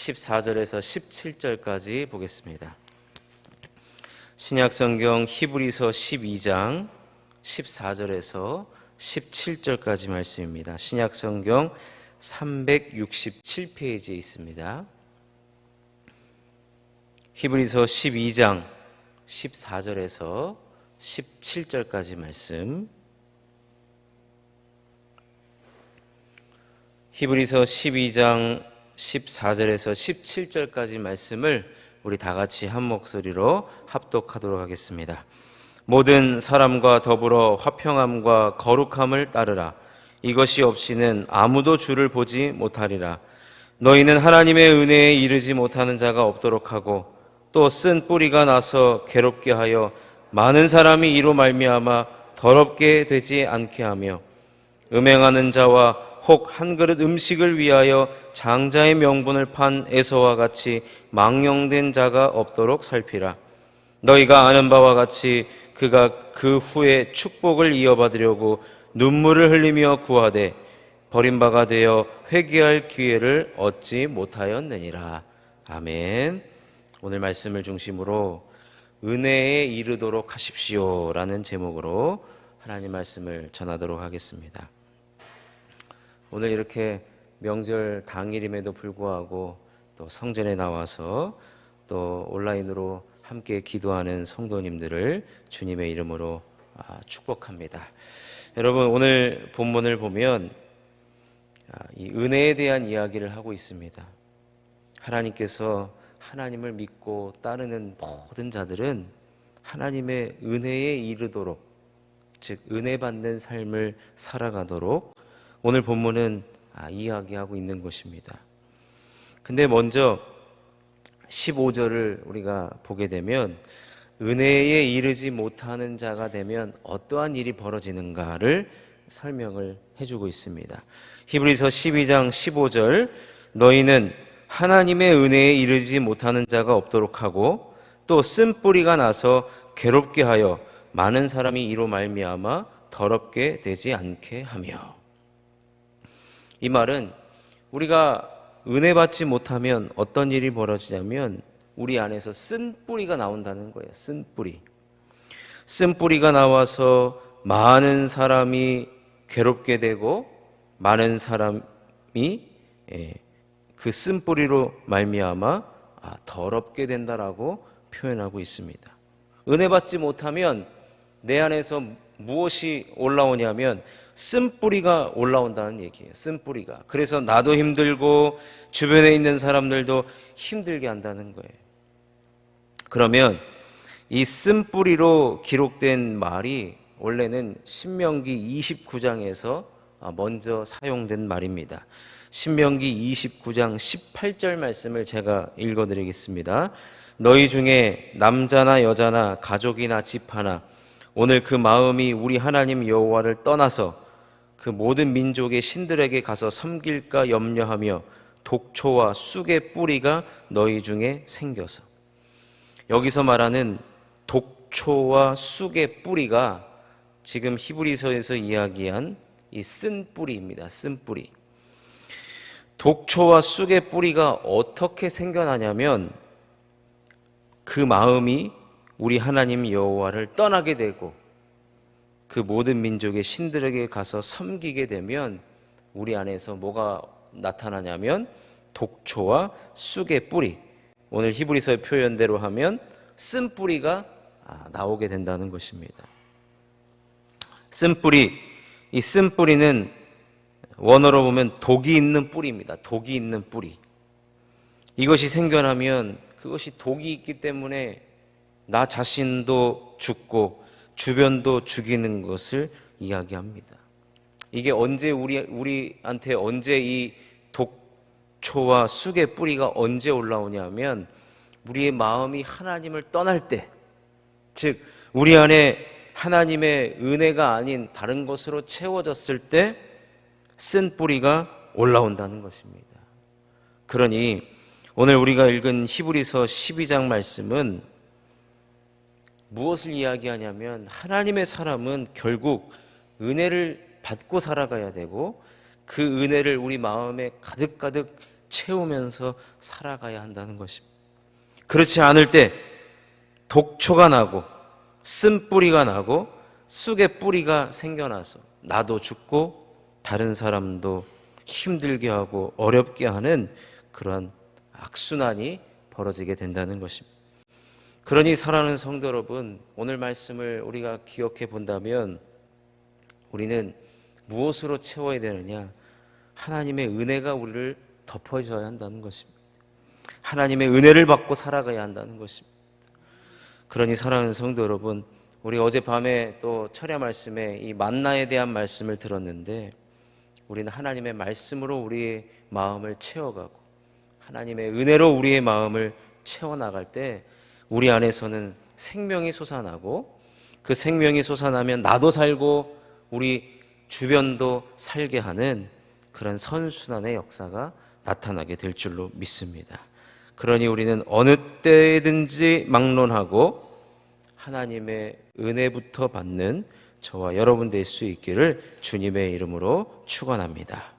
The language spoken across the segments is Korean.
14절에서 17절까지 보겠습니다. 신약 성경 히브리서 12장 14절에서 17절까지 말씀입니다. 신약 성경 367페이지에 있습니다. 히브리서 12장 14절에서 17절까지 말씀. 히브리서 12장 14절에서 17절까지 말씀을 우리 다 같이 한 목소리로 합독하도록 하겠습니다. 모든 사람과 더불어 화평함과 거룩함을 따르라. 이것이 없이는 아무도 주를 보지 못하리라. 너희는 하나님의 은혜에 이르지 못하는 자가 없도록 하고 또 쓴 뿌리가 나서 괴롭게 하여 많은 사람이 이로 말미암아 더럽게 되지 않게 하며 음행하는 자와 혹 한 그릇 음식을 위하여 장자의 명분을 판 에서와 같이 망령된 자가 없도록 살피라. 너희가 아는 바와 같이 그가 그 후에 축복을 이어받으려고 눈물을 흘리며 구하되 버림바가 되어 회개할 기회를 얻지 못하였느니라. 아멘. 오늘 말씀을 중심으로 은혜에 이르도록 하십시오라는 제목으로 하나님 말씀을 전하도록 하겠습니다. 오늘 이렇게 명절 당일임에도 불구하고 또 성전에 나와서 또 온라인으로 함께 기도하는 성도님들을 주님의 이름으로 아, 축복합니다. 여러분 오늘 본문을 보면 아, 이 은혜에 대한 이야기를 하고 있습니다. 하나님께서 하나님을 믿고 따르는 모든 자들은 하나님의 은혜에 이르도록 즉 은혜 받는 삶을 살아가도록 오늘 본문은 아, 이야기하고 있는 것입니다. 근데 먼저 15절을 우리가 보게 되면 은혜에 이르지 못하는 자가 되면 어떠한 일이 벌어지는가를 설명을 해주고 있습니다. 히브리서 12장 15절 너희는 하나님의 은혜에 이르지 못하는 자가 없도록 하고 또 쓴뿌리가 나서 괴롭게 하여 많은 사람이 이로 말미암아 더럽게 되지 않게 하며 이 말은 우리가 은혜 받지 못하면 어떤 일이 벌어지냐면 우리 안에서 쓴 뿌리가 나온다는 거예요. 쓴 뿌리. 쓴 뿌리가 나와서 많은 사람이 괴롭게 되고 많은 사람이 예, 그쓴 뿌리로 말미암아 아, 더럽게 된다라고 표현하고 있습니다. 은혜 받지 못하면 내 안에서 무엇이 올라오냐면 쓴뿌리가 올라온다는 얘기예요. 쓴뿌리가. 그래서 나도 힘들고 주변에 있는 사람들도 힘들게 한다는 거예요. 그러면 이 쓴뿌리로 기록된 말이 원래는 신명기 29장에서 먼저 사용된 말입니다. 신명기 29장 18절 말씀을 제가 읽어 드리겠습니다. 너희 중에 남자나 여자나 가족이나 집 하나 오늘 그 마음이 우리 하나님 여호와를 떠나서 그 모든 민족의 신들에게 가서 섬길까 염려하며 독초와 쑥의 뿌리가 너희 중에 생겨서 여기서 말하는 독초와 쑥의 뿌리가 지금 히브리서에서 이야기한 이 쓴 뿌리입니다. 쓴 뿌리. 독초와 쑥의 뿌리가 어떻게 생겨나냐면 그 마음이 우리 하나님 여호와를 떠나게 되고 그 모든 민족의 신들에게 가서 섬기게 되면 우리 안에서 뭐가 나타나냐면 독초와 쑥의 뿌리. 오늘 히브리서의 표현대로 하면 쓴 뿌리가 아, 나오게 된다는 것입니다. 쓴 뿌리, 이 쓴 뿌리는 원어로 보면 독이 있는 뿌리입니다. 독이 있는 뿌리. 이것이 생겨나면 그것이 독이 있기 때문에 나 자신도 죽고 주변도 죽이는 것을 이야기합니다. 이게 언제 우리 우리한테 언제 이 독초와 쑥의 뿌리가 언제 올라오냐면 우리의 마음이 하나님을 떠날 때, 즉 우리 안에 하나님의 은혜가 아닌 다른 것으로 채워졌을 때 쓴 뿌리가 올라온다는 것입니다. 그러니 오늘 우리가 읽은 히브리서 12장 말씀은 무엇을 이야기하냐면 하나님의 사람은 결국 은혜를 받고 살아가야 되고 그 은혜를 우리 마음에 가득가득 채우면서 살아가야 한다는 것입니다. 그렇지 않을 때 독초가 나고 쓴뿌리가 나고 쑥의 뿌리가 생겨나서 나도 죽고 다른 사람도 힘들게 하고 어렵게 하는 그런 악순환이 벌어지게 된다는 것입니다. 그러니 사랑하는 성도 여러분, 오늘 말씀을 우리가 기억해 본다면 우리는 무엇으로 채워야 되느냐? 하나님의 은혜가 우리를 덮어줘야 한다는 것입니다. 하나님의 은혜를 받고 살아가야 한다는 것입니다. 그러니 사랑하는 성도 여러분, 우리 어젯밤에 또 철야 말씀에 이 만나에 대한 말씀을 들었는데 우리는 하나님의 말씀으로 우리의 마음을 채워가고 하나님의 은혜로 우리의 마음을 채워나갈 때 우리 안에서는 생명이 솟아나고 그 생명이 솟아나면 나도 살고 우리 주변도 살게 하는 그런 선순환의 역사가 나타나게 될 줄로 믿습니다. 그러니 우리는 어느 때든지 막론하고 하나님의 은혜부터 받는 저와 여러분 될 수 있기를 주님의 이름으로 축원합니다.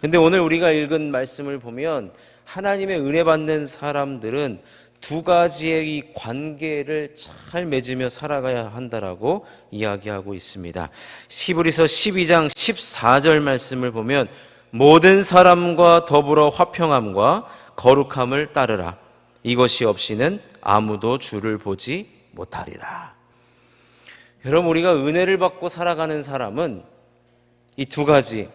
근데 오늘 우리가 읽은 말씀을 보면 하나님의 은혜 받는 사람들은 두 가지의 이 관계를 잘 맺으며 살아가야 한다라고 이야기하고 있습니다. 히브리서 12장 14절 말씀을 보면 모든 사람과 더불어 화평함과 거룩함을 따르라. 이것이 없이는 아무도 주를 보지 못하리라. 여러분 우리가 은혜를 받고 살아가는 사람은 이 두 가지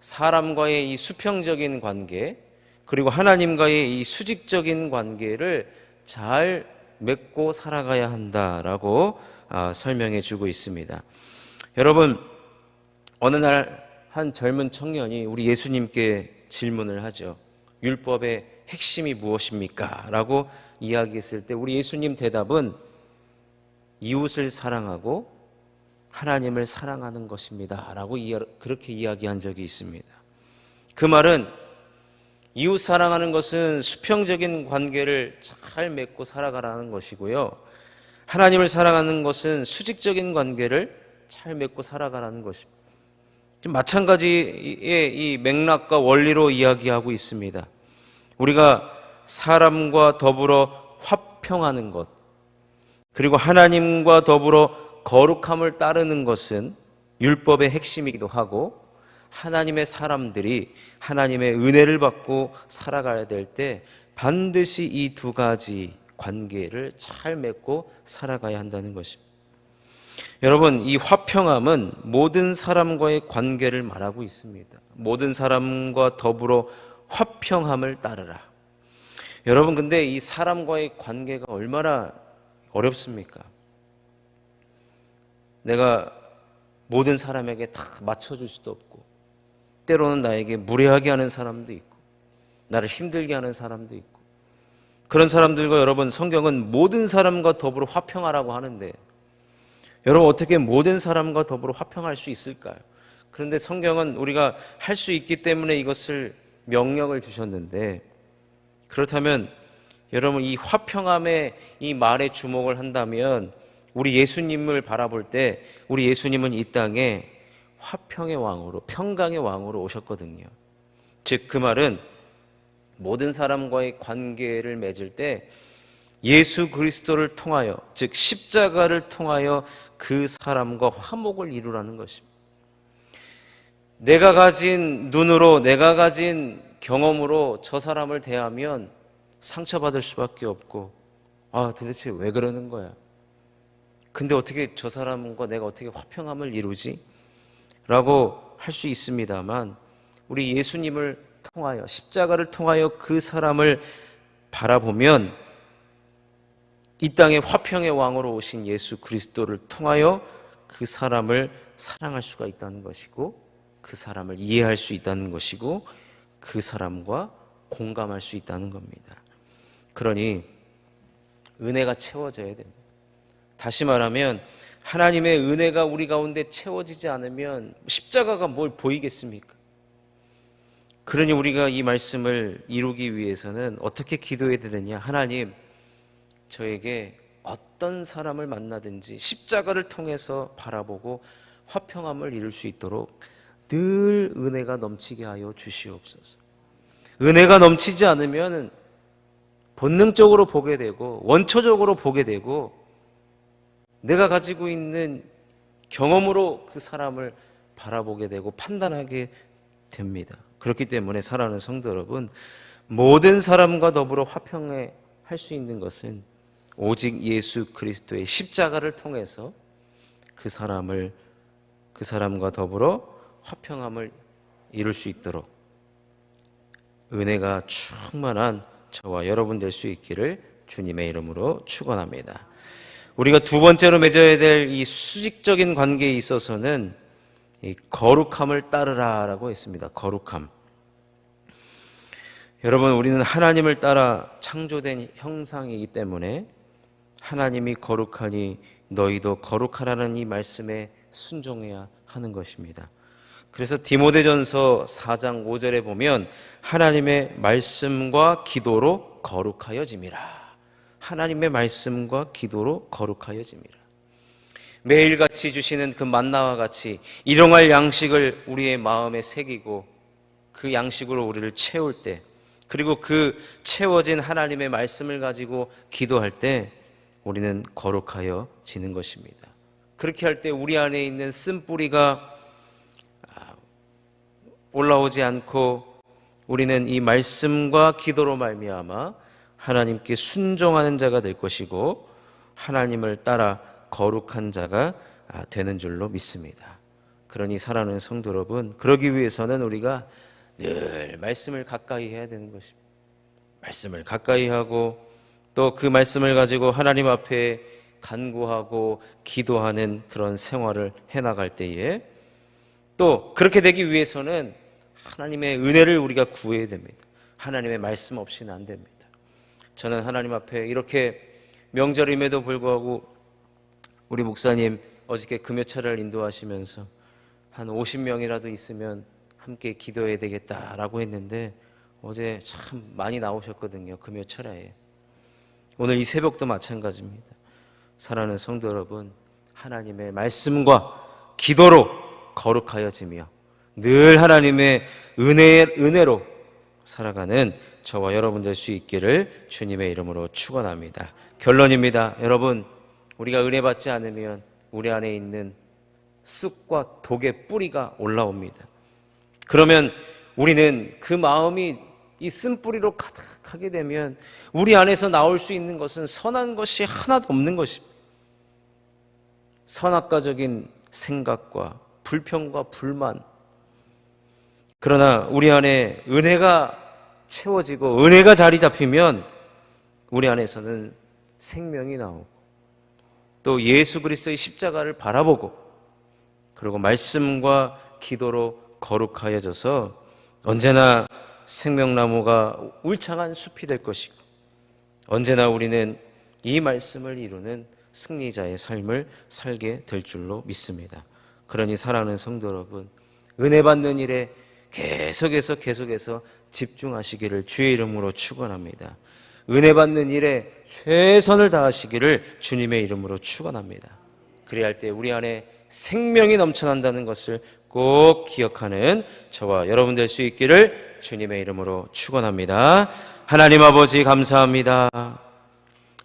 사람과의 이 수평적인 관계 그리고 하나님과의 이 수직적인 관계를 잘 맺고 살아가야 한다라고 아, 설명해 주고 있습니다. 여러분 어느 날 한 젊은 청년이 우리 예수님께 질문을 하죠. 율법의 핵심이 무엇입니까? 라고 이야기했을 때 우리 예수님 대답은 이웃을 사랑하고 하나님을 사랑하는 것입니다. 라고 그렇게 이야기한 적이 있습니다. 그 말은 이웃 사랑하는 것은 수평적인 관계를 잘 맺고 살아가라는 것이고요. 하나님을 사랑하는 것은 수직적인 관계를 잘 맺고 살아가라는 것입니다. 마찬가지의 이 맥락과 원리로 이야기하고 있습니다. 우리가 사람과 더불어 화평하는 것, 그리고 하나님과 더불어 거룩함을 따르는 것은 율법의 핵심이기도 하고 하나님의 사람들이 하나님의 은혜를 받고 살아가야 될 때 반드시 이 두 가지 관계를 잘 맺고 살아가야 한다는 것입니다. 여러분, 이 화평함은 모든 사람과의 관계를 말하고 있습니다. 모든 사람과 더불어 화평함을 따르라. 여러분, 근데 이 사람과의 관계가 얼마나 어렵습니까? 내가 모든 사람에게 다 맞춰줄 수도 없고, 때로는 나에게 무례하게 하는 사람도 있고, 나를 힘들게 하는 사람도 있고, 그런 사람들과 여러분 성경은 모든 사람과 더불어 화평하라고 하는데, 여러분 어떻게 모든 사람과 더불어 화평할 수 있을까요? 그런데 성경은 우리가 할 수 있기 때문에 이것을 명령을 주셨는데, 그렇다면 여러분 이 화평함의 이 말에 주목을 한다면 우리 예수님을 바라볼 때 우리 예수님은 이 땅에 화평의 왕으로 평강의 왕으로 오셨거든요. 즉 그 말은 모든 사람과의 관계를 맺을 때 예수 그리스도를 통하여 즉 십자가를 통하여 그 사람과 화목을 이루라는 것입니다. 내가 가진 눈으로 내가 가진 경험으로 저 사람을 대하면 상처받을 수밖에 없고 아 도대체 왜 그러는 거야? 근데 어떻게 저 사람과 내가 어떻게 화평함을 이루지? 라고 할 수 있습니다만 우리 예수님을 통하여 십자가를 통하여 그 사람을 바라보면 이 땅에 화평의 왕으로 오신 예수 그리스도를 통하여 그 사람을 사랑할 수가 있다는 것이고 그 사람을 이해할 수 있다는 것이고 그 사람과 공감할 수 있다는 겁니다. 그러니 은혜가 채워져야 됩니다. 다시 말하면 하나님의 은혜가 우리 가운데 채워지지 않으면 십자가가 뭘 보이겠습니까? 그러니 우리가 이 말씀을 이루기 위해서는 어떻게 기도해야 되느냐? 하나님, 저에게 어떤 사람을 만나든지 십자가를 통해서 바라보고 화평함을 이룰 수 있도록 늘 은혜가 넘치게 하여 주시옵소서. 은혜가 넘치지 않으면 본능적으로 보게 되고 원초적으로 보게 되고 내가 가지고 있는 경험으로 그 사람을 바라보게 되고 판단하게 됩니다. 그렇기 때문에 사랑하는 성도 여러분, 모든 사람과 더불어 화평해 할 수 있는 것은 오직 예수 그리스도의 십자가를 통해서 그 사람을 그 사람과 더불어 화평함을 이룰 수 있도록 은혜가 충만한 저와 여러분 될 수 있기를 주님의 이름으로 축원합니다. 우리가 두 번째로 맺어야 될 이 수직적인 관계에 있어서는 이 거룩함을 따르라라고 했습니다. 거룩함. 여러분, 우리는 하나님을 따라 창조된 형상이기 때문에 하나님이 거룩하니 너희도 거룩하라는 이 말씀에 순종해야 하는 것입니다. 그래서 디모데전서 4장 5절에 보면 하나님의 말씀과 기도로 거룩하여짐이라. 하나님의 말씀과 기도로 거룩하여짐이라. 매일같이 주시는 그 만나와 같이 일용할 양식을 우리의 마음에 새기고 그 양식으로 우리를 채울 때 그리고 그 채워진 하나님의 말씀을 가지고 기도할 때 우리는 거룩하여 지는 것입니다. 그렇게 할 때 우리 안에 있는 쓴뿌리가 올라오지 않고 우리는 이 말씀과 기도로 말미암아 하나님께 순종하는 자가 될 것이고 하나님을 따라 거룩한 자가 아, 되는 줄로 믿습니다. 그러니 사랑하는 성도 여러분, 그러기 위해서는 우리가 늘 말씀을 가까이 해야 되는 것입니다. 말씀을 가까이 하고 또 그 말씀을 가지고 하나님 앞에 간구하고 기도하는 그런 생활을 해 나갈 때에 또 그렇게 되기 위해서는 하나님의 은혜를 우리가 구해야 됩니다. 하나님의 말씀 없이는 안 됩니다. 저는 하나님 앞에 이렇게 명절임에도 불구하고 우리 목사님 어저께 금요철을 인도하시면서 한 50명이라도 있으면 함께 기도해야 되겠다라고 했는데 어제 참 많이 나오셨거든요. 금요철에. 오늘 이 새벽도 마찬가지입니다. 사랑하는 성도 여러분, 하나님의 말씀과 기도로 거룩하여지며 늘 하나님의 은혜, 은혜로 살아가는 저와 여러분 될 수 있기를 주님의 이름으로 축원합니다. 결론입니다. 여러분, 우리가 은혜 받지 않으면 우리 안에 있는 쑥과 독의 뿌리가 올라옵니다. 그러면 우리는 그 마음이 이 쓴뿌리로 가득하게 되면 우리 안에서 나올 수 있는 것은 선한 것이 하나도 없는 것입니다. 선악과적인 생각과 불평과 불만, 그러나 우리 안에 은혜가 채워지고 은혜가 자리 잡히면 우리 안에서는 생명이 나오고 또 예수 그리스도의 십자가를 바라보고 그리고 말씀과 기도로 거룩하여져서 언제나 생명나무가 울창한 숲이 될 것이고 언제나 우리는 이 말씀을 이루는 승리자의 삶을 살게 될 줄로 믿습니다. 그러니 사랑하는 성도 여러분, 은혜 받는 일에 계속해서 계속해서 집중하시기를 주의 이름으로 축원합니다. 은혜 받는 일에 최선을 다하시기를 주님의 이름으로 축원합니다. 그래야 할 때 우리 안에 생명이 넘쳐난다는 것을 꼭 기억하는 저와 여러분 될 수 있기를 주님의 이름으로 축원합니다. 하나님 아버지 감사합니다.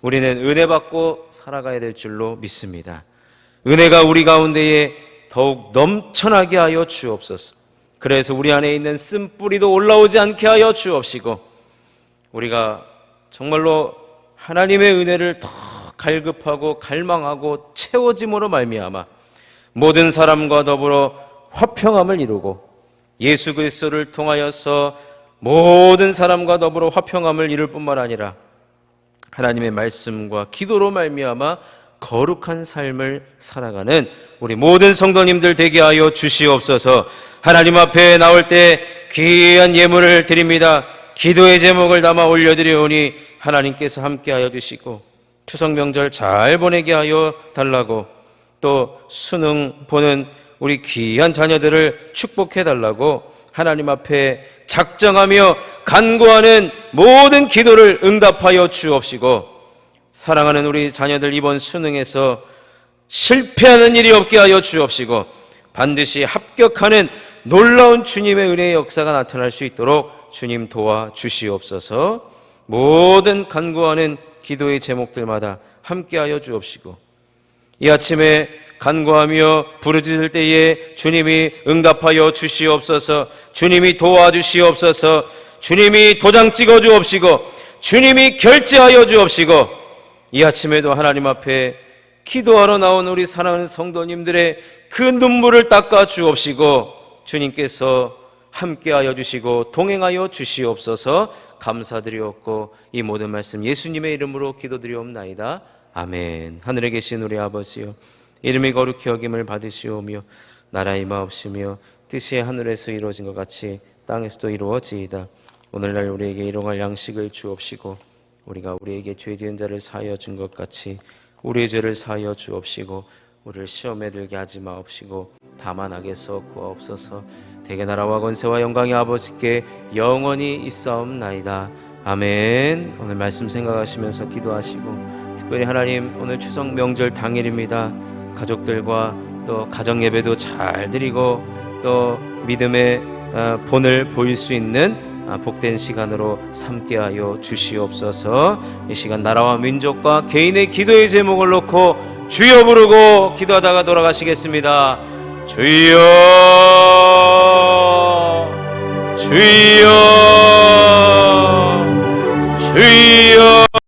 우리는 은혜 받고 살아가야 될 줄로 믿습니다. 은혜가 우리 가운데에 더욱 넘쳐나게 하여 주옵소서. 그래서 우리 안에 있는 쓴 뿌리도 올라오지 않게 하여 주옵시고 우리가 정말로 하나님의 은혜를 더 갈급하고 갈망하고 채워짐으로 말미암아 모든 사람과 더불어 화평함을 이루고 예수 그리스도를 통하여서 모든 사람과 더불어 화평함을 이룰 뿐만 아니라 하나님의 말씀과 기도로 말미암아 거룩한 삶을 살아가는 우리 모든 성도님들 되게 하여 주시옵소서. 하나님 앞에 나올 때 귀한 예물을 드립니다. 기도의 제목을 담아 올려드리오니 하나님께서 함께하여 주시고 추석 명절 잘 보내게 하여 달라고 또 수능 보는 우리 귀한 자녀들을 축복해 달라고 하나님 앞에 작정하며 간구하는 모든 기도를 응답하여 주옵시고 사랑하는 우리 자녀들 이번 수능에서 실패하는 일이 없게 하여 주옵시고 반드시 합격하는 놀라운 주님의 은혜의 역사가 나타날 수 있도록 주님 도와 주시옵소서. 모든 간구하는 기도의 제목들마다 함께하여 주옵시고 이 아침에 간구하며 부르짖을 때에 주님이 응답하여 주시옵소서. 주님이 도와주시옵소서. 주님이 도장 찍어 주옵시고 주님이 결제하여 주옵시고 이 아침에도 하나님 앞에 기도하러 나온 우리 사랑하는 성도님들의 그 눈물을 닦아 주옵시고 주님께서 함께하여 주시고 동행하여 주시옵소서 감사드리옵고 이 모든 말씀 예수님의 이름으로 기도드리옵나이다. 아멘. 하늘에 계신 우리 아버지요 이름이 거룩히 여김을 받으시오며 나라의 마옵시며 뜻이 하늘에서 이루어진 것 같이 땅에서도 이루어지이다. 오늘날 우리에게 일용할 양식을 주옵시고 우리가 우리에게 죄 지은 자를 사하여 준 것 같이 우리의 죄를 사하여 주옵시고 우리를 시험에 들게 하지 마옵시고 다만 악에서 구하옵소서. 대개 나라와 권세와 영광이 아버지께 영원히 있사옵나이다. 아멘. 오늘 말씀 생각하시면서 기도하시고 특별히 하나님 오늘 추석 명절 당일입니다. 가족들과 또 가정 예배도 잘 드리고 또 믿음의 어, 본을 보일 수 있는 아, 아, 복된 시간으로 삼게 하여 주시옵소서. 이 시간 나라와 민족과 개인의 기도의 제목을 놓고 주여 부르고 기도하다가 돌아가시겠습니다. 주여 주여 주여